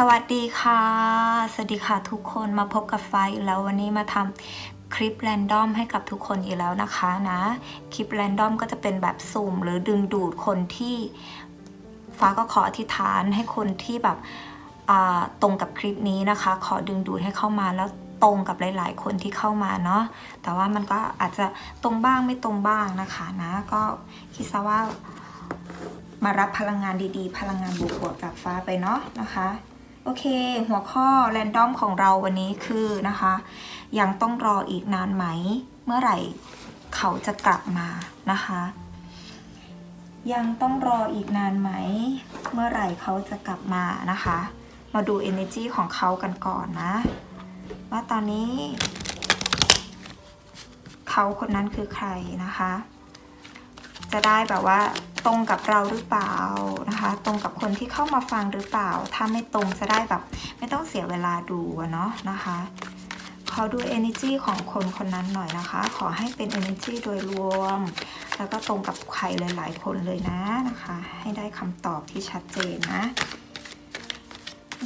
สวัสดีค่ะ สวัสดีค่ะทุกคนมาพบกับฟ้าอีกแล้ววันนี้มาทำคลิปแรนดอมให้กับทุกคนอีกแล้วนะคะนะ คลิปแรนดอมก็จะเป็นแบบสุ่มหรือดึงดูดคนที่ฟ้าก็ขออธิษฐานให้คนที่แบบตรงกับคลิปนี้นะคะ ขอดึงดูดให้เข้ามาแล้วตรงกับหลาย ๆ คนที่เข้ามาเนาะแต่ว่ามันก็อาจจะตรงบ้างไม่ตรงบ้างนะคะนะก็คิดซะว่ามารับพลังงานดีๆ พลังงานบวกๆกับฟ้าไปเนาะนะคะ โอเค หัวข้อแรนดอมของเราวันนี้คือนะคะ ยังต้องรออีกนานไหม เมื่อไหร่เขาจะกลับมานะคะ ยังต้องรออีกนานไหม เมื่อไหร่เขาจะกลับมานะคะ มาดู energy ของเขากันก่อนนะ ว่าตอนนี้ เขาคนนั้นคือใครนะคะ จะได้แบบว่าตรงกับเราหรือเปล่านะคะ ตรงกับคนที่เข้ามาฟังหรือเปล่า ถ้าไม่ตรงจะได้แบบ ไม่ต้องเสียเวลาดูเนาะนะคะขอดู energy ของคนคนนั้นหน่อยนะคะ ขอให้เป็น energy โดยรวม แล้วก็ตรงกับใครหลาย ๆ คนเลยนะนะคะ ให้ได้คำตอบที่ชัดเจนนะ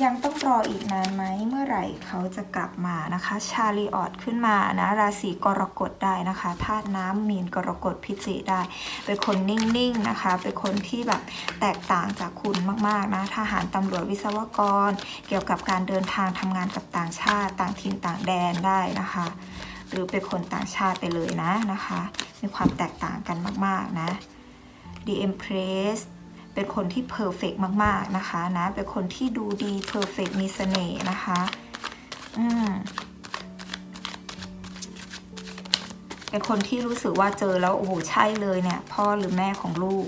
ยังต้องรออีกนานไหมเมื่อไหร่เขาจะกลับมานะคะ ชาลีออดขึ้นมานะ ราศีกรกฎได้นะคะธาตุน้ำมีนกรกฎพิจิได้ เป็นคนนิ่งๆนะคะ เป็นคนที่แบบแตกต่างจากคุณมากๆนะทหารตำรวจวิศวกร เกี่ยวกับการเดินทางทำงานกับต่างชาติ ต่างถิ่นต่างแดนได้นะคะ หรือเป็นคนต่างชาติไปเลยนะนะคะ มีความแตกต่างกันมากๆนะ The Empress เป็นคนที่เพอร์เฟกมาก ๆ นะคะนะ เป็นคนที่ดูดีเพอร์เฟกมีเสน่ห์นะคะ อืมเป็นคนที่รู้สึกว่าเจอแล้ว โอ้โห ใช่เลยเนี่ย พ่อหรือแม่ของลูก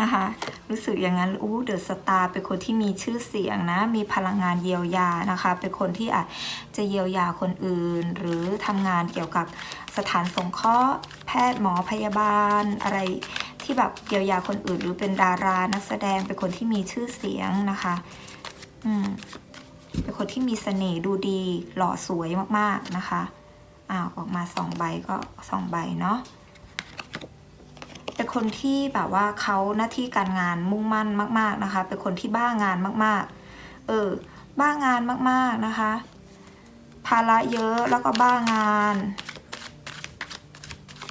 นะคะ รู้สึกอย่างนั้นอู้เดอะสตาร์เป็นคนที่มีชื่อเสียงนะ มีพลังงานเยียวยานะคะ เป็นคนที่อาจจะเยียวยาคนอื่น หรือทำงานเกี่ยวกับสถานสงเคราะห์ แพทย์หมอพยาบาลอะไร ที่แบบเยียวยาคนอื่น หรือเป็นดารานักแสดงเป็นคนที่มีชื่อเสียงนะคะ อืมเป็นคนที่มีเสน่ห์ดูดีหล่อสวยมากๆนะคะอ้าวออกมาสองใบก็สองใบเนาะเป็นคนที่แบบว่าเขาหน้าที่การงานมุ่งมั่นมาก ๆนะคะ เป็นคนที่บ้างานมาก ๆ เออ บ้างานมากๆนะคะ ภาระเยอะแล้วก็บ้างาน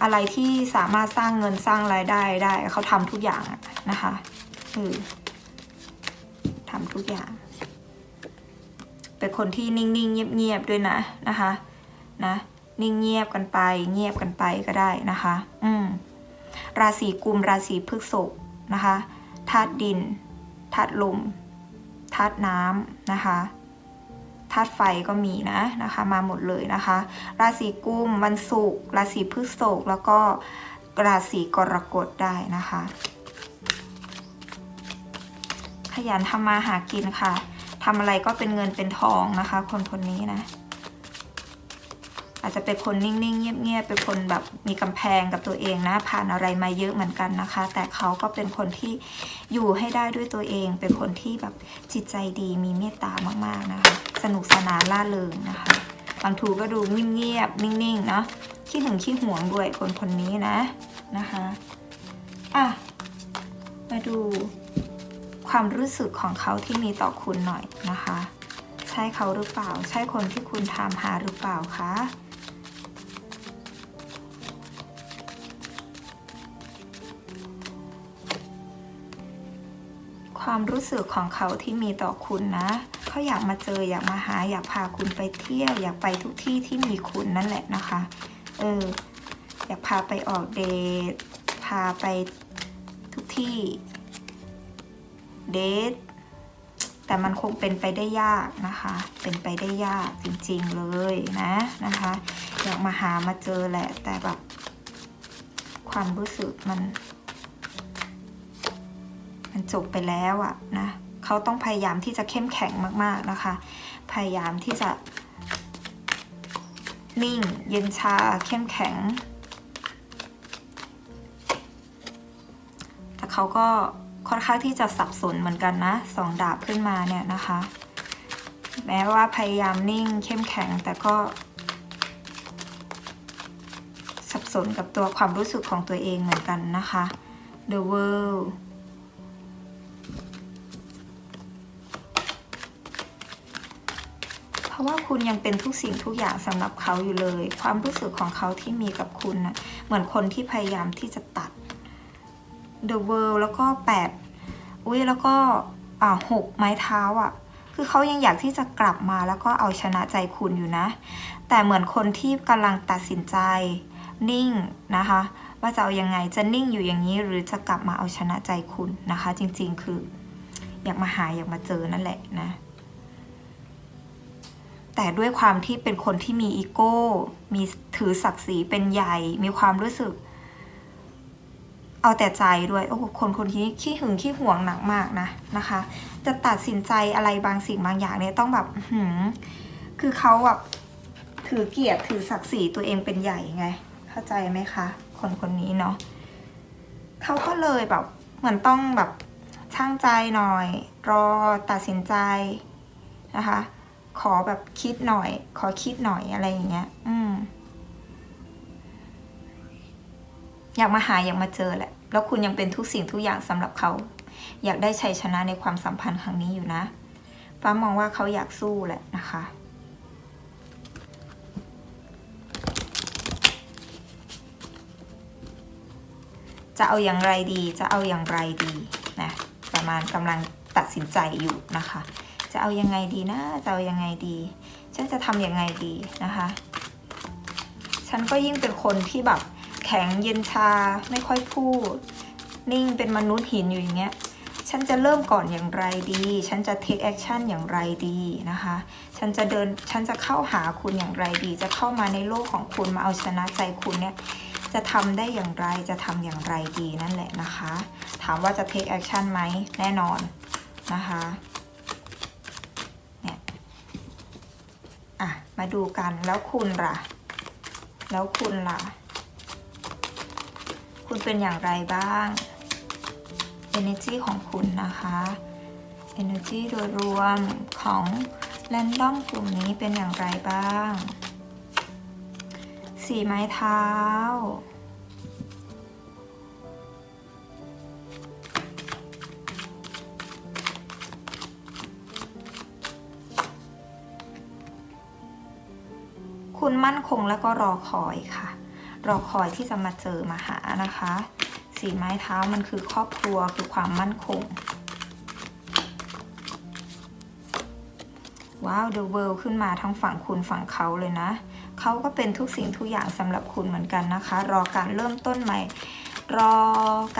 อะไรที่สามารถสร้างเงินสร้างรายได้ได้ เขาทำทุกอย่างนะคะเออทำทุกอย่าง เป็นคนที่นิ่งๆเงียบๆด้วยนะนะคะนะนิ่งเงียบกันไป เงียบกันไปก็ได้นะคะ อืมราศีกุมราศีพฤษภนะคะธาตุดินธาตุลมธาตุน้ำนะคะาตุไฟก็มีนะนะคะ มาหมดเลยนะคะ ราศีกุมวันศุกร์ราศีพฤษภแล้วก็ราศีกรกฎได้นะคะ ขยันทำมาหากินค่ะทำอะไรก็เป็นเงินเป็นทองนะคะ คนคนนี้นะ อาจจะเป็นคนนิ่งๆ เงียบๆ เป็นคนแบบมีกำแพงกับตัวเองนะ ผ่านอะไรมาเยอะเหมือนกันนะคะ แต่เขาก็เป็นคนที่อยู่ให้ได้ด้วยตัวเอง เป็นคนที่แบบจิตใจดีมีเมตตามากๆนะคะ สนุกสนานล่าเริงนะคะ บางทูก็ดูเงียบๆ นิ่งๆ เนาะขี้หึงขี้หวงด้วยคนคนนี้นะนะคะอะมาดูความรู้สึกของเขาที่มีต่อคุณหน่อยนะคะ ใช่เขาหรือเปล่า ใช่คนที่คุณถามหาหรือเปล่าคะ ความรู้สึกของเขาที่มีต่อคุณนะ เขาอยากมาเจออยากมาหา อยากพาคุณไปเที่ยว อยากไปทุกที่ที่มีคุณนั่นแหละนะคะ เออ อยากพาไปออกเดท พาไปทุกที่ เดท แต่มันคงเป็นไปได้ยากนะคะ เป็นไปได้ยากจริงๆเลยนะนะคะ อยากมาหามาเจอแหละ แต่แบบความรู้สึกมัน มันจบไปแล้วอะนะเขาต้องพยายามที่จะเข้มแข็งมากๆนะคะ พยายามที่จะ นิ่ง เย็นชาเข้มแข็ง แต่เขาก็ค่อนข้างที่จะสับสนเหมือนกันนะสองดาบขึ้นมาเนี่ยนะคะ แม้ว่าพยายามนิ่งเข้มแข็งแต่ก็ สับสนกับตัวความรู้สึกของตัวเองเหมือนกันนะคะ The World ราะว่าคุณยังเป็นทุกสิ่งทุกอย่างสำหรับเขาอยู่เลย ความรู้สึกของเขาที่มีกับคุณนะเหมือนคนที่พยายามที่จะตัด The World แล้วก็แปดอุ้ยแล้วก็อ่าหกไม้เท้าอะ คือเขายังอยากที่จะกลับมาแล้วก็เอาชนะใจคุณอยู่นะ แต่เหมือนคนที่กำลังตัดสินใจนิ่งนะคะ ว่าจะเอายังไงจะนิ่งอยู่อย่างนี้หรือจะกลับมาเอาชนะใจคุณนะคะ จริงๆคือ อยากมาหาอยากมาเจอนั่นแหละนะ แต่ด้วยความที่เป็นคนที่มีอีโก้ มีถือศักดิ์ศรีเป็นใหญ่ มีความรู้สึก เอาแต่ใจด้วย โอ้โหคนคนนี้ขี้หึงขี้หวงหนักมากนะนะคะ จะตัดสินใจอะไรบางสิ่งบางอย่างเนี่ยต้องแบบหือคือเขาแบบถือเกียรติถือศักดิ์ศรีตัวเองเป็นใหญ่ไง เข้าใจไหมคะ คนคนนี้เนาะเขาก็เลยแบบเหมือนต้องแบบช่างใจหน่อย รอตัดสินใจนะคะ ขอแบบคิดหน่อย ขอคิดหน่อยอะไรอย่างเงี้ย อืม อยากมาหาอยากมาเจอแหละ แล้วคุณยังเป็นทุกสิ่งทุกอย่างสำหรับเขา อยากได้ชัยชนะในความสัมพันธ์ครั้งนี้อยู่นะ ฟ้ามองว่าเขาอยากสู้แหละนะคะจะเอาอย่างไรดี จะเอาอย่างไรดีนะ ประมาณกำลังตัดสินใจอยู่นะคะ จะเอายังไงดีนะ จะเอายังไงดี ฉันจะทำยังไงดีนะคะ ฉันก็ยิ่งเป็นคนที่แบบแข็งเย็นชาไม่ค่อยพูด นิ่งเป็นมนุษย์หินอยู่อย่างเงี้ย ฉันจะเริ่มก่อนอย่างไรดี ฉันจะ take action อย่างไรดีนะคะ ฉันจะเดิน ฉันจะเข้าหาคุณอย่างไรดี จะเข้ามาในโลกของคุณมาเอาชนะใจคุณเนี่ยจะทำได้อย่างไร จะทำอย่างไรดีนั่นแหละนะคะ ถามว่าจะ take action ไหม แน่นอนนะคะ เนี่ย อะ มาดูกันแล้วคุณล่ะ แล้วคุณล่ะ คุณเป็นอย่างไรบ้าง energy ของคุณนะคะ energy โดยรวมของแรนดอมกลุ่มนี้เป็นอย่างไรบ้าง สีไม้เท้า คุณมั่นคงแล้วก็รอคอยค่ะ รอคอยที่จะมาเจอมาหานะคะ สีไม้เท้ามันคือครอบครัวคือความมั่นคง ว้าว The World ขึ้นมาทั้งฝั่งคุณฝั่งเขาเลยนะ เขาก็เป็นทุกสิ่งทุกอย่างสำหรับคุณเหมือนกันนะคะ รอการเริ่มต้นใหม่ รอ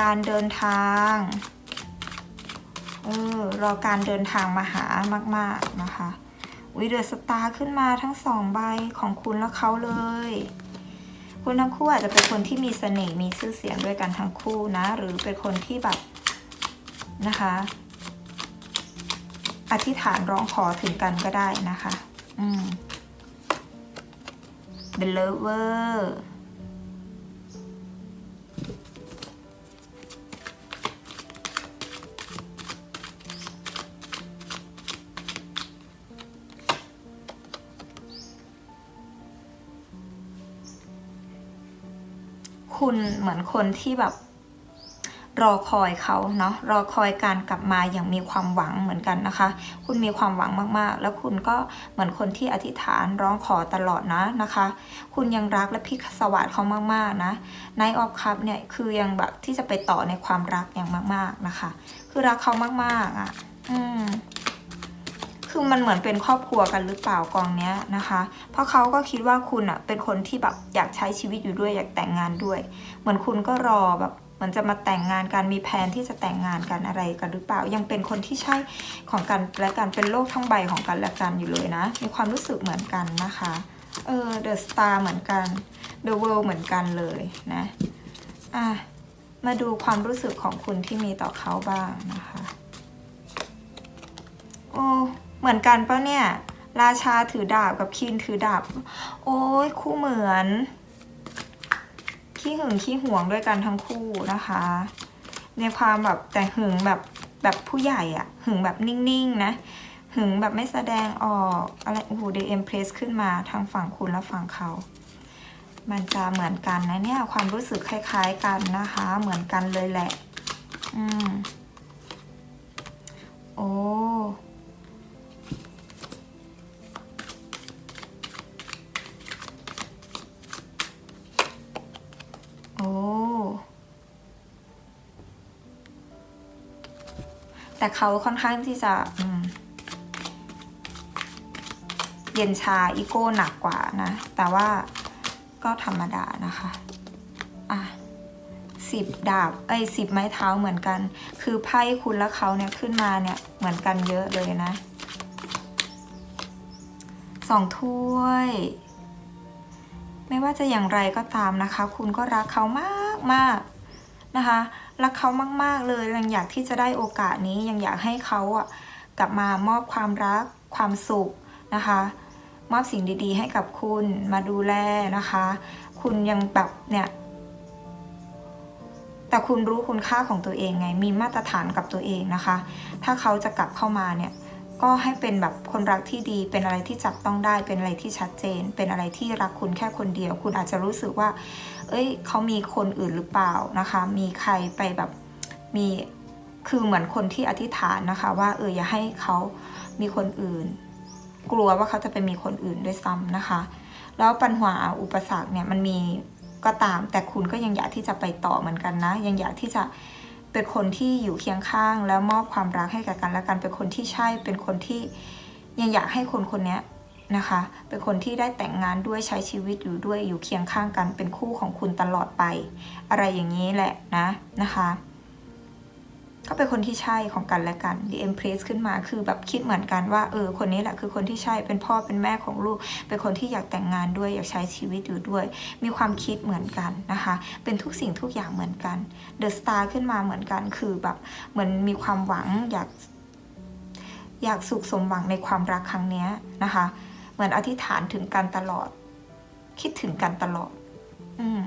การเดินทางเออรอการเดินทางมาหามาก ๆนะคะ วิเดอร์สตาร์ขึ้นมาทั้งสองใบของคุณและเขาเลย คุณทั้งคู่อาจจะเป็นคนที่มีเสน่ห์มีชื่อเสียงด้วยกันทั้งคู่นะ หรือเป็นคนที่แบบนะคะ อธิษฐานร้องขอถึงกันก็ได้นะคะ อืม The Lover คุณเหมือนคนที่แบบรอคอยเขาเนาะรอคอยการกลับมาอย่างมีความหวังเหมือนกันนะคะ คุณมีความหวังมากๆ แล้วคุณก็เหมือนคนที่อธิษฐานร้องขอตลอดนะนะคะ คุณยังรักและพิศวาสเขามากๆนะนายออฟคัพเนี่ยคือยังแบบที่จะไปต่อในความรักอย่างมากๆนะคะ คือรักเขามากๆอะ อืม คือมันเหมือนเป็นครอบครัวกันหรือเปล่ากองเนี้ยนะคะ เพราะเขาก็คิดว่าคุณอะเป็นคนที่แบบอยากใช้ชีวิตอยู่ด้วยอยากแต่งงานด้วย เหมือนคุณก็รอแบบเหมือนจะมาแต่งงานกันมีแผนที่จะแต่งงานกันอะไรกันหรือเปล่า ยังเป็นคนที่ใช่ของกันและกันเป็นโลกทั้งใบของกันและกันอยู่เลยนะ มีความรู้สึกเหมือนกันนะคะเออ The Star เหมือนกัน The World เหมือนกันเลยนะอะมาดูความรู้สึกของคุณที่มีต่อเขาบ้างนะคะ โอ้ เหมือนกันปะเนี่ย ราชาถือดาบกับคีนถือดาบ โอ้ยคู่เหมือน ขี้หึงขี้หวงด้วยกันทั้งคู่นะคะ ในความแบบแต่หึงแบบแบบผู้ใหญ่อะหึงแบบนิ่งๆนะ หึงแบบไม่แสดงออกอะไรโอ้โหเดเอ็มเพรสขึ้นมาทางฝั่งคุณและฝั่งเขามันจะเหมือนกันนะเนี่ยความรู้สึกคล้ายๆกันนะคะ เหมือนกันเลยแหละ อืม โอ้ แต่เขาค่อนข้างที่จะเย็นชาอีโก้หนักกว่านะ แต่ว่าก็ธรรมดานะคะ อะสิบดาบไอ้สิบไม้เท้าเหมือนกัน คือไพ่คุณและเขาเนี่ยขึ้นมาเนี่ยเหมือนกันเยอะเลยนะสองถ้วย ไม่ว่าจะอย่างไรก็ตามนะคะ คุณก็รักเขามากมากนะคะ รักเขามาก ๆ เลยยังอยากที่จะได้โอกาสนี้ยังอยากให้เขาอะกลับมามอบความรักความสุขนะคะ มอบสิ่งดี ๆ ให้กับคุณมาดูแลนะคะ คุณยังแบบเนี่ยแต่คุณรู้คุณค่าของตัวเองไง มีมาตรฐานกับตัวเองนะคะ ถ้าเขาจะกลับเข้ามาเนี่ย ก็ให้เป็นแบบคนรักที่ดี เป็นอะไรที่จับต้องได้ เป็นอะไรที่ชัดเจน เป็นอะไรที่รักคุณแค่คนเดียว คุณอาจจะรู้สึกว่า เอ้ยเขามีคนอื่นหรือเปล่านะคะ มีใครไปแบบมีคือเหมือนคนที่อธิษฐานนะคะ ว่าเอออย่าให้เขามีคนอื่น กลัวว่าเขาจะไปมีคนอื่นด้วยซ้ำนะคะ แล้วปัญหาอุปสรรคเนี่ยมันมีก็ตาม แต่คุณก็ยังอยากที่จะไปต่อเหมือนกันนะ ยังอยากที่จะ เป็นคนที่อยู่เคียงข้าง แล้วมอบความรักให้กับกันและกันเป็นคนที่ใช่เป็นคนที่ยังอยากให้คนคนนี้นะคะ เป็นคนที่ได้แต่งงานด้วยใช้ชีวิตอยู่ด้วยอยู่เคียงข้างกันเป็นคู่ของคุณตลอดไป อะไรอย่างนี้แหละนะนะคะ ก็เป็นคนที่ใช่ของกันและกัน The Empress ขึ้นมาคือแบบคิดเหมือนกันว่าเออคนนี้แหละคือคนที่ใช่เป็นพ่อเป็นแม่ของลูก เป็นคนที่อยากแต่งงานด้วยอยากใช้ชีวิตอยู่ด้วย มีความคิดเหมือนกันนะคะ เป็นทุกสิ่งทุกอย่างเหมือนกัน The Star ขึ้นมาเหมือนกันคือแบบเหมือนมีความหวังอยากอยากสุขสมหวังในความรักครั้งนี้นะคะ เหมือนอธิษฐานถึงกันตลอด คิดถึงกันตลอด อืม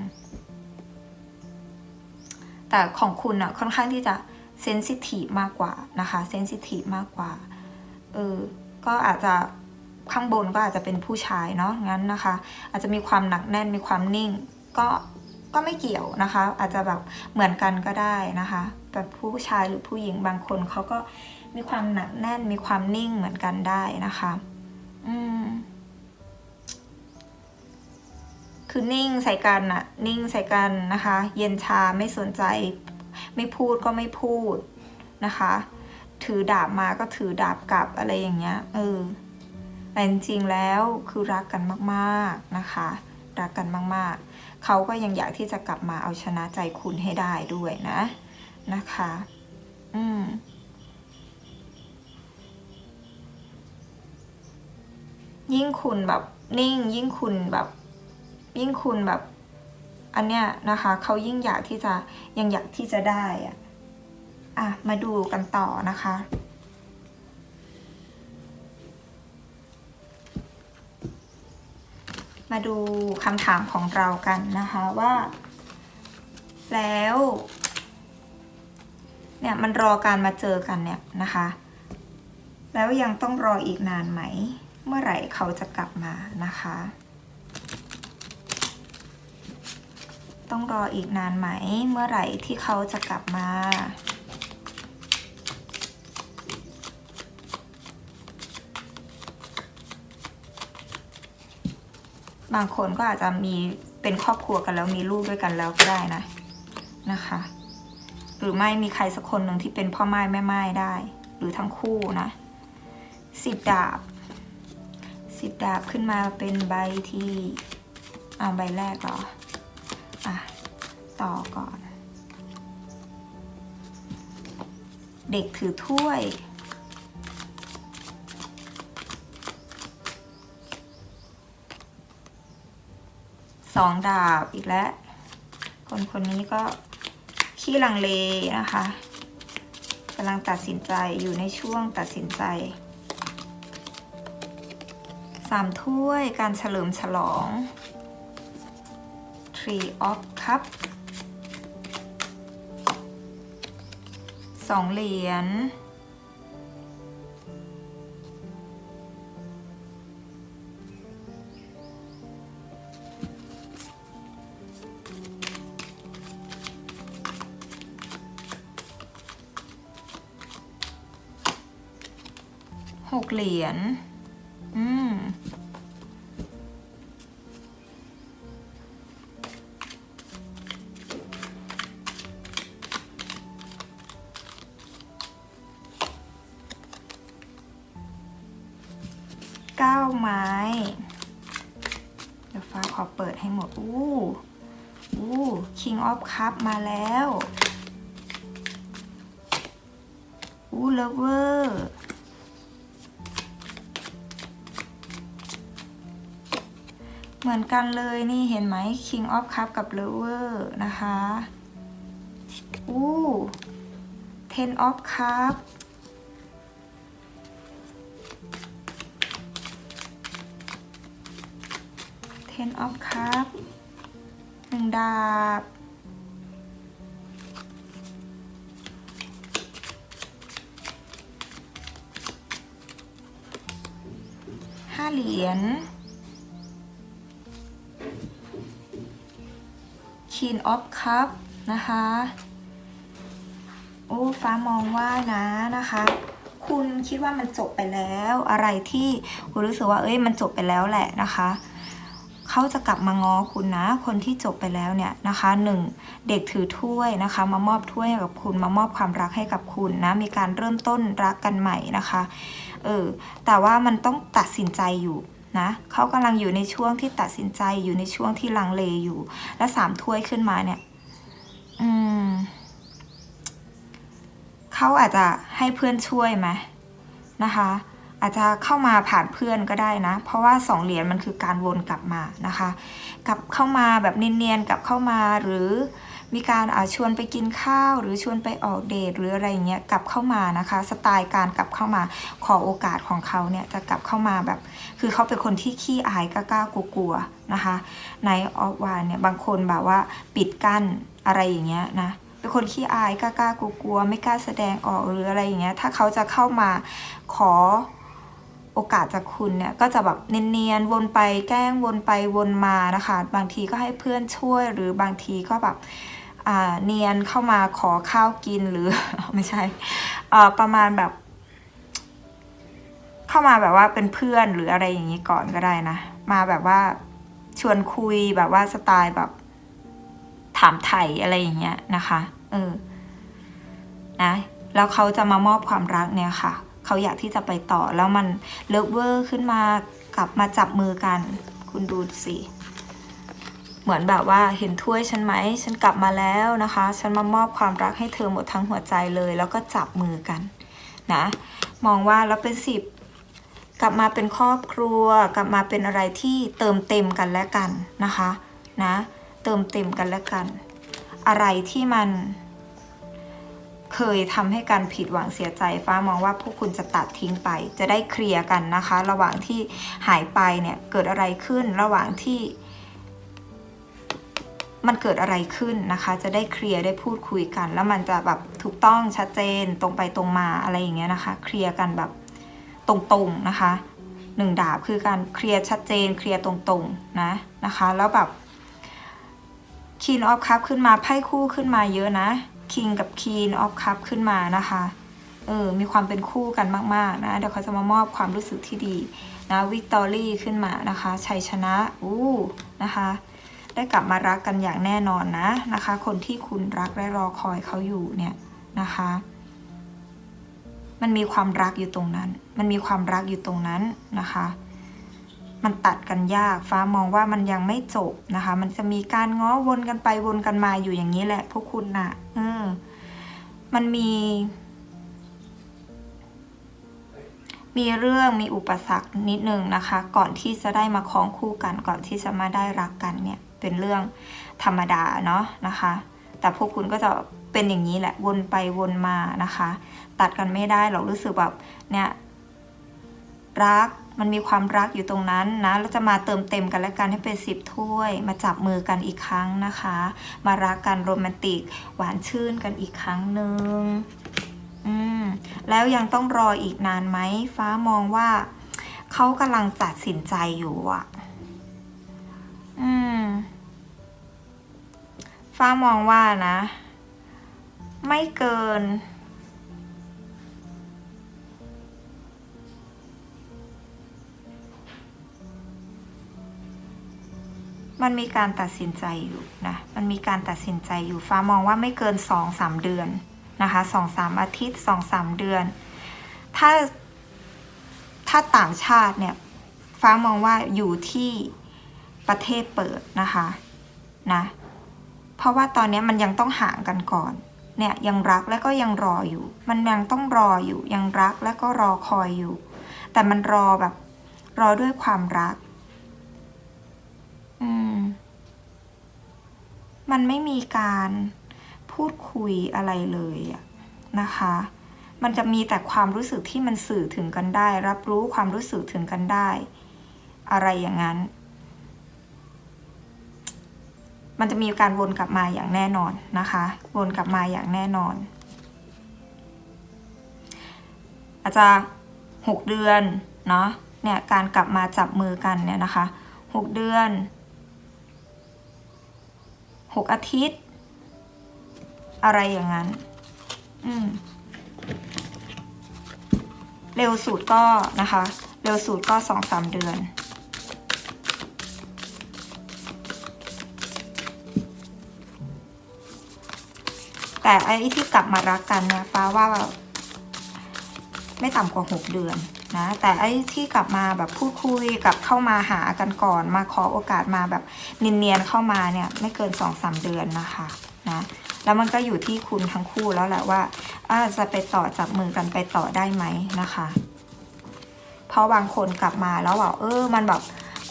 แต่ของคุณอะค่อนข้างที่จะ เซนซิทีฟมากกว่านะคะเซนซิทีฟมากกว่าเออก็อาจจะข้างบนก็อาจจะเป็นผู้ชายเนาะงั้นนะคะ อาจจะมีความหนักแน่นมีความนิ่ง ก็ก็ไม่เกี่ยวนะคะ อาจจะแบบเหมือนกันก็ได้นะคะแบบผู้ชายหรือผู้หญิงบางคนเขาก็มีความหนักแน่นมีความนิ่งเหมือนกันได้นะคะอืมคือนิ่งใส่กันอะนิ่งใส่กันนะคะ เย็นชาไม่สนใจ ไม่พูดก็ไม่พูดนะคะ ถือดาบมาก็ถือดาบกลับอะไรอย่างเงี้ยเออแต่จริงๆแล้วคือรักกันมากๆนะคะ รักกันมากๆ เขาก็ยังอยากที่จะกลับมาเอาชนะใจคุณให้ได้ด้วยนะนะคะ อืมยิ่งคุณแบบนิ่งยิ่งคุณแบบ ยิ่งคุณแบบ อันเนี้ยนะคะเขายิ่งอยากที่จะยังอยากที่จะได้อะอะมาดูกันต่อนะคะมาดูคำถามของเรากันนะคะว่า แล้วเนี่ยมันรอการมาเจอกันเนี่ยนะคะ แล้วยังต้องรออีกนานไหม เมื่อไหร่เขาจะกลับมานะคะ ต้องรออีกนานไหม เมื่อไหร่ที่เขาจะกลับมา บางคนก็อาจจะมีเป็นครอบครัวกันแล้วมีลูกด้วยกันแล้วก็ได้นะนะคะ หรือไม่มีใครสักคนหนึ่งที่เป็นพ่อไม้แม่ไม้ได้ หรือทั้งคู่นะสิบดาบสิบดาบขึ้นมาเป็นใบที่เอาใบแรกเหรอ ต่อก่อน เด็กถือถ้วย สองดาบอีกแล้ว คนคนนี้ก็ขี้ลังเลนะคะกำลังตัดสินใจอยู่ในช่วงตัดสินใจสามถ้วยการเฉลิมฉลอง Tree of Cup สองเหรียญหกเหรียญ King of Cup มาแล้วอู้เลเวอร์เหมือนกันเลยนี่เห็นไหม King of Cup กับลูเวอร์นะคะ อู้ Ten of Cup 10 of Cup ดาบ ห้าเหรียญ Queen of Cup นะคะ โอ้ ฟ้ามองว่านะนะคะคุณคิดว่ามันจบไปแล้วอะไรที่คุณรู้สึกว่าเอ้ยมันจบไปแล้วแหละนะคะ เขาจะกลับมาง้อคุณนะ คนที่จบไปแล้วเนี่ยนะคะหนึ่งเด็กถือถ้วยนะคะ มามอบถ้วยให้กับคุณ มามอบความรักให้กับคุณนะ มีการเริ่มต้นรักกันใหม่นะคะ เออ แต่ว่ามันต้องตัดสินใจอยู่นะเขากำลังอยู่ในช่วงที่ตัดสินใจอยู่ในช่วงที่ลังเลอยู่ และสามถ้วยขึ้นมาเนี่ย อืมเขาอาจจะให้เพื่อนช่วยไหมนะคะ อาจจะเข้ามาผ่านเพื่อนก็ได้นะ เพราะว่าสองเหรียญมันคือการวนกลับมานะคะ กลับเข้ามาแบบเนียนๆกลับเข้ามาหรือมีการอาชวนไปกินข้าว หรือชวนไปออกเดทหรืออะไรอย่างเงี้ยกลับเข้ามานะคะ สไตล์การกลับเข้ามาขอโอกาสของเขาเนี่ยจะกลับเข้ามาแบบ คือเขาเป็นคนที่ขี้อายกล้าๆกลัวๆนะคะในออฟวานเนี่ยบางคนแบบว่าปิดกั้นอะไรอย่างเงี้ยนะเป็นคนขี้อายกล้าๆกลัวๆไม่กล้าแสดงออกหรืออะไรอย่างเงี้ยถ้าเขาจะเข้ามาขอ โอกาสจากคุณเนี่ยก็จะแบบเนียนๆวนไปแกล้งวนไปวนมานะคะ บางทีก็ให้เพื่อนช่วยหรือบางทีก็แบบเนียนเข้ามาขอข้าวกินหรือไม่ใช่ประมาณแบบ เข้ามาแบบว่าเป็นเพื่อนหรืออะไรอย่างนี้ก่อนก็ได้นะ มาแบบว่าชวนคุยแบบว่าสไตล์แบบ ถามไถ่อะไรอย่างเงี้ยนะคะ เออนะแล้วเขาจะมามอบความรักเนี่ยค่ะ เขาอยากที่จะไปต่อแล้วมันเลิฟเวอร์ขึ้นมากลับมาจับมือกัน คุณดูสิเหมือนแบบว่าเห็นถ้วยฉันไหม ฉันกลับมาแล้วนะคะ ฉันมามอบความรักให้เธอหมดทั้งหัวใจเลย แล้วก็จับมือกันนะ มองว่าแล้วเป็นสิบกลับมาเป็นครอบครัว กลับมาเป็นอะไรที่เติมเต็มกันและกันนะคะนะ เติมเต็มกันและกัน อะไรที่มัน เคยทำให้การผิดหวังเสียใจ ฟ้ามองว่าพวกคุณจะตัดทิ้งไป จะได้เคลียร์กันนะคะ ระหว่างที่หายไปเนี่ยเกิดอะไรขึ้นระหว่างที่ มันเกิดอะไรขึ้นนะคะ จะได้เคลียร์ได้พูดคุยกัน แล้วมันจะแบบถูกต้องชัดเจนตรงไปตรงมาอะไรอย่างเงี้ยนะคะ เคลียร์กันแบบตรงๆนะคะหนึ่งดาบคือการเคลียร์ชัดเจนเคลียร์ตรงๆนะนะคะ แล้วแบบคีนออฟคัพขึ้นมาไพ่คู่ขึ้นมาเยอะนะ คิงกับคีนออฟคัพขึ้นมานะคะ เออ มีความเป็นคู่กันมากๆนะ เดี๋ยวเขาจะมามอบความรู้สึกที่ดีนะวิกตอรี่ขึ้นมานะคะ ชัยชนะ อู้ นะคะ ได้กลับมารักกันอย่างแน่นอนนะนะคะ คนที่คุณรักและรอคอยเขาอยู่เนี่ยนะคะ มันมีความรักอยู่ตรงนั้น มันมีความรักอยู่ตรงนั้นนะคะ มันตัดกันยาก ฟ้ามองว่ามันยังไม่จบนะคะ มันจะมีการง้อวนกันไปวนกันมาอยู่อย่างนี้แหละพวกคุณน่ะเออมันมี มีเรื่องมีอุปสรรคนิดนึงนะคะ ก่อนที่จะได้มาคล้องคู่กัน ก่อนที่จะมาได้รักกันเนี่ย เป็นเรื่องธรรมดาเนาะนะคะ แต่พวกคุณก็จะเป็นอย่างนี้แหละวนไปวนมานะคะ ตัดกันไม่ได้หรอกรู้สึกแบบเนี่ย รัก มันมีความรักอยู่ตรงนั้นนะแล้วจะมาเติมเต็มกันและกันให้เป็นสิบถ้วย มาจับมือกันอีกครั้งนะคะ มารักกันโรแมนติก หวานชื่นกันอีกครั้งหนึ่งอืมแล้วยังต้องรออีกนานไหมฟ้ามองว่าเขากำลังตัดสินใจอยู่อะอืม ฟ้ามองว่านะ ไม่เกิน มันมีการตัดสินใจอยู่นะ มันมีการตัดสินใจอยู่ ฟ้ามองว่าไม่เกินสองสามเดือนนะคะสองสามอาทิตย์สองสามเดือน ถ้าถ้าต่างชาติเนี่ย ฟ้ามองว่าอยู่ที่ปประเทศเปิดนะคะนะเพราะว่าตอนนี้มันยังต้องห่างกันก่อน เนี่ยยังรักและก็ยังรออยู่ มันยังต้องรออยู่ ยังรักและก็รอคอยอยู่ แต่มันรอแบบรอด้วยความรัก อืม มันไม่มีการพูดคุยอะไรเลยนะคะ มันจะมีแต่ความรู้สึกที่มันสื่อถึงกันได้ รับรู้ความรู้สึกถึงกันได้ อะไรอย่างนั้น มันจะมีการวนกลับมาอย่างแน่นอนนะคะ วนกลับมาอย่างแน่นอน อาจจะหกเดือนเนาะเนี่ยการกลับมาจับมือกันเนี่ยนะคะหกเดือน หกอาทิตย์ อะไรอย่างนั้น อืม เร็วสุดก็นะคะ เร็วสุดก็สองสามเดือน แต่ไอ้ที่กลับมารักกันเนี่ยฟ้าว่า ไม่ต่ำกว่าหกเดือน นะแต่ไอ้ที่กลับมาแบบพูดคุยกับเข้ามาหากันก่อน มาขอโอกาสมาแบบเนียนๆเข้ามาเนี่ยไม่เกินสองสามเดือนนะคะนะแล้วมันก็อยู่ที่คุณทั้งคู่แล้วแหละว่าอาจะไปต่อจับมือกันไปต่อได้ไหมนะคะเพราะบางคนกลับมาแล้วบอกเออ มันแบบ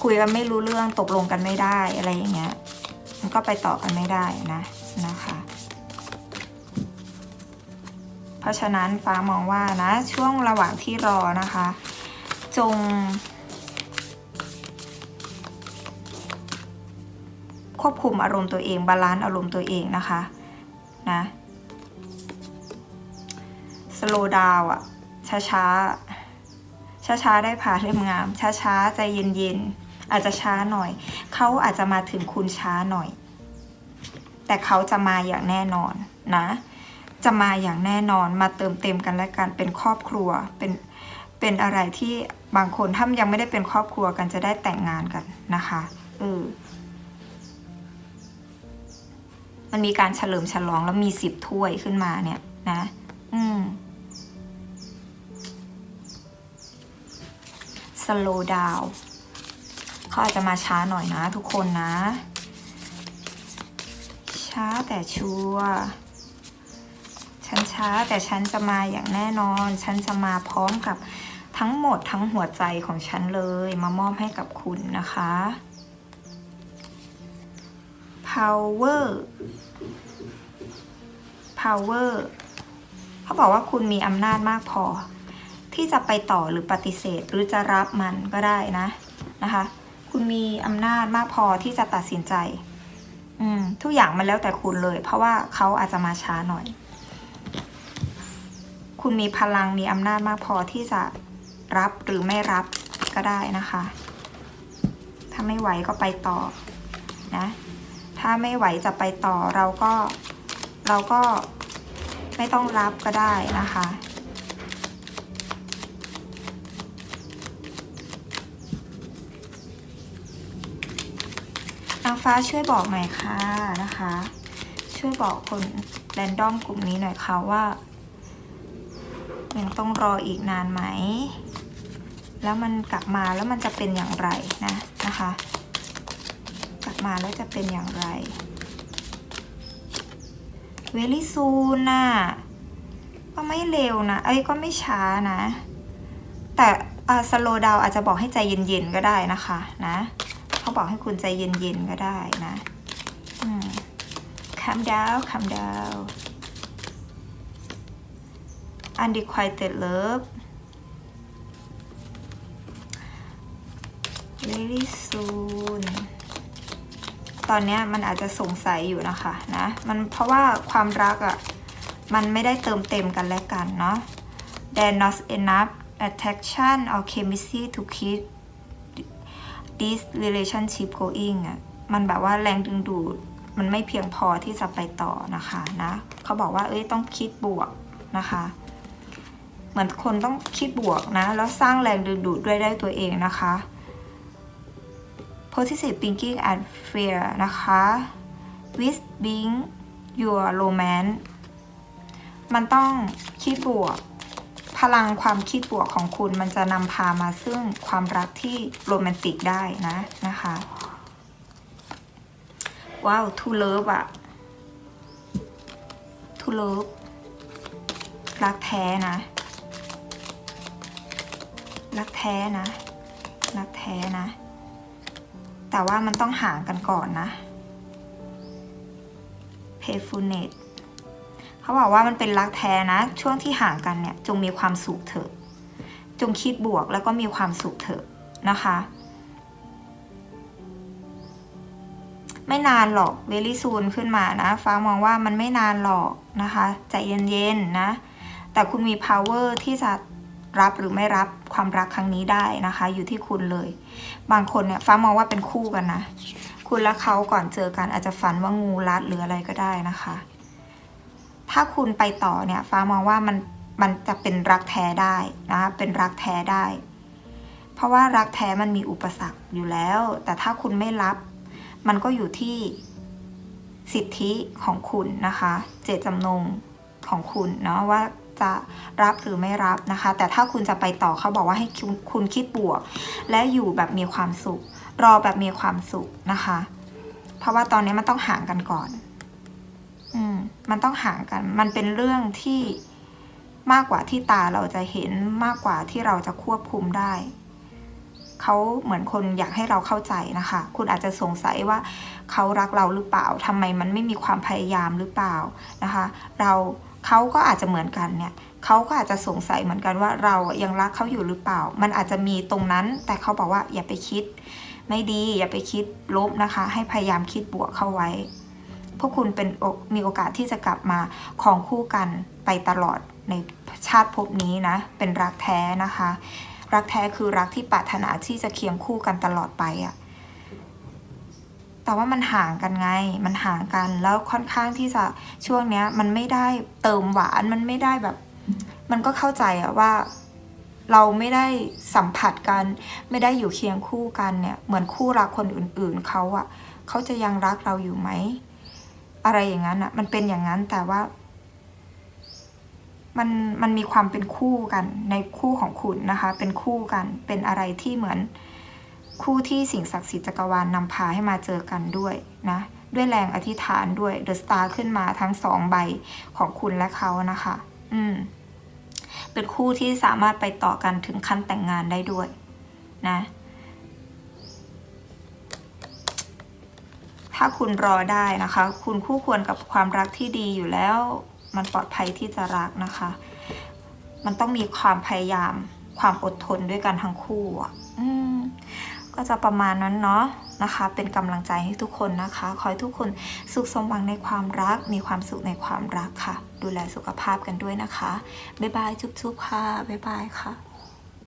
คุยกันไม่รู้เรื่องตกลงกันไม่ได้อะไรอย่างเงี้ยมันก็ไปต่อกันไม่ได้นะนะคะ เพราะฉะนั้นฟ้ามองว่านะช่วงระหว่างที่รอนะคะ จง ควบคุมอารมณ์ตัวเองบาลานซ์อารมณ์ตัวเองนะคะนะสโลดาวอะช้าช้าช้าช้าๆได้ผ่าเล่มงาม ช้าช้าๆใจเย็นเย็นๆอาจจะช้าหน่อย เขาอาจจะมาถึงคุณช้าหน่อย แต่เขาจะมาอย่างแน่นอนนะ จะมาอย่างแน่นอนมาเติมเต็มกันและกันเป็นครอบครัวเป็นเป็นอะไรที่บางคนถ้ายังไม่ได้เป็นครอบครัวกันจะได้แต่งงานกันนะคะเออมันมีการเฉลิมฉลองแล้วมีสิบถ้วยขึ้นมาเนี่ยนะ อืม slow down เขาอาจจะมาช้าหน่อยนะทุกคนนะ ช้าแต่ชัวร์ ฉันช้าแต่ฉันจะมาอย่างแน่นอน ฉันจะมาพร้อมกับทั้งหมดทั้งหัวใจของฉันเลย มามอบให้กับคุณนะคะ power power เขาบอกว่าคุณมีอำนาจมากพอ ที่จะไปต่อหรือปฏิเสธหรือจะรับมันก็ได้นะนะคะ คุณมีอำนาจมากพอที่จะตัดสินใจ อืมทุกอย่างมันแล้วแต่คุณเลย เพราะว่าเขาอาจจะมาช้าหน่อย คุณมีพลังมีอำนาจมากพอที่จะรับหรือไม่รับก็ได้นะคะ ถ้าไม่ไหวก็ไปต่อนะ ถ้าไม่ไหวจะไปต่อเราก็เราก็ไม่ต้องรับก็ได้นะคะนางฟ้าช่วยบอกหน่อยค่ะนะคะ ช่วยบอกคนแรนดอมกลุ่มนี้หน่อยค่ะว่า ยังต้องรออีกนานไหม แล้วมันกลับมาแล้วมันจะเป็นอย่างไรนะนะคะ กลับมาแล้วจะเป็นอย่างไร เวลี่ซูนน่ะก็ไม่เร็วนะ เอ้ยก็ไม่ช้านะ แต่สโลดาวอาจจะบอกให้ใจเย็นๆก็ได้นะคะนะเขาบอกให้คุณใจเย็นๆก็ได้นะ อืม calm down calm down unrequited love very soon ตอนเนี้ยมันอาจจะสงสัยอยู่นะคะนะมันเพราะว่าความรักอะ่ะ มันไม่ได้เติมเต็มกันและกันเนาะ there not enough attraction or chemistry to keep this relationship going อะ่ะมันแบบว่าแรงดึงดูดมันไม่เพียงพอที่จะไปต่อนะคะนะเขาบอกว่าเอ้ยต้องคิดบวกนะคะ เหมือนคนต้องคิดบวกนะ แล้วสร้างแรงดึงดูดด้วยได้ตัวเองนะคะ positive thinking and fear นะคะ with being your romance มันต้องคิดบวก พลังความคิดบวกของคุณมันจะนำพามาซึ่งความรักที่โรแมนติกได้นะนะคะ ว้าวทูเลิฟอะทูเลิฟรักแท้นะ รักแท้นะ รักแท้นะ แต่ว่ามันต้องห่างกันก่อนนะ payfulness เขาบอกว่ามันเป็นรักแท้นะ ช่วงที่ห่างกันเนี่ย จงมีความสุขเถอะ จงคิดบวกแล้วก็มีความสุขเถอะนะคะ ไม่นานหรอกเวลี่ซูนขึ้นมานะ ฟ้ามองว่ามันไม่นานหรอกนะคะ ใจเย็นๆนะ แต่คุณมี power ที่จะ รับหรือไม่รับความรักครั้งนี้ได้นะคะ อยู่ที่คุณเลย บางคนเนี่ยฟ้ามองว่าเป็นคู่กันนะ คุณและเขาก่อนเจอกันอาจจะฝันว่างูรัดหรืออะไรก็ได้นะคะ ถ้าคุณไปต่อเนี่ยฟ้ามองว่ามันมันจะเป็นรักแท้ได้นะคะเป็นรักแท้ได้ เพราะว่ารักแท้มันมีอุปสรรคอยู่แล้ว แต่ถ้าคุณไม่รับ มันก็อยู่ที่สิทธิของคุณนะคะ เจตจำนงของคุณเนาะว่า จะรับหรือไม่รับนะคะ แต่ถ้าคุณจะไปต่อเขาบอกว่าให้คุณคิดบวก และอยู่แบบมีความสุข รอแบบมีความสุขนะคะ เพราะว่าตอนนี้มันต้องห่างกันก่อน อืมมันต้องห่างกัน มันเป็นเรื่องที่มากกว่าที่ตาเราจะเห็นมากกว่าที่เราจะควบคุมได้เขาเหมือนคนอยากให้เราเข้าใจนะคะ คุณอาจจะสงสัยว่าเขารักเราหรือเปล่าทำไมมันไม่มีความพยายามหรือเปล่านะคะ เรา เขาก็อาจจะเหมือนกันเนี่ยเขาก็อาจจะสงสัยเหมือนกันว่าเรายังรักเขาอยู่หรือเปล่า มันอาจจะมีตรงนั้น แต่เขาบอกว่าอย่าไปคิด ไม่ดี อย่าไปคิดลบนะคะ ให้พยายามคิดบวกเข้าไว้ พวกคุณเป็นมีโอกาสที่จะกลับมาของคู่กันไปตลอดในชาติภพนี้นะ เป็นรักแท้นะคะ รักแท้คือรักที่ปรารถนาที่จะเคียงคู่กันตลอดไปอะ แต่ว่ามันห่างกันไง มันห่างกันแล้วค่อนข้างที่จะช่วงเนี้ย มันไม่ได้เติมหวานมันไม่ได้แบบ มันก็เข้าใจอะว่า เราไม่ได้สัมผัสกัน ไม่ได้อยู่เคียงคู่กันเนี่ย เหมือนคู่รักคนอื่น ๆเขาอะเขาจะยังรักเราอยู่ไหมอะไรอย่างนั้นอะมันเป็นอย่างนั้นแต่ว่ามันมันมีความเป็นคู่กันในคู่ของคุณนะคะ เป็นคู่กันเป็นอะไรที่เหมือน คู่ที่สิ่งศักดิ์สิทธิ์จักรวาลนำพาให้มาเจอกันด้วยนะ ด้วยแรงอธิษฐานด้วยเดอะสตาร์ขึ้นมาทั้งสองใบของคุณและเขานะคะ อืม เป็นคู่ที่สามารถไปต่อกันถึงขั้นแต่งงานได้ด้วย นะ ถ้าคุณรอได้นะคะ คุณคู่ควรกับความรักที่ดีอยู่แล้ว มันปลอดภัยที่จะรักนะคะ มันต้องมีความพยายามความอดทนด้วยกันทั้งคู่อะอืม ก็จะประมาณนั้นเนาะนะคะ เป็นกำลังใจให้ทุกคนนะคะ ขอให้ทุกคนสุขสมหวังในความรัก มีความสุขในความรักค่ะ ดูแลสุขภาพกันด้วยนะคะ บ๊ายบายจุ๊บๆค่ะ บ๊ายบายค่ะ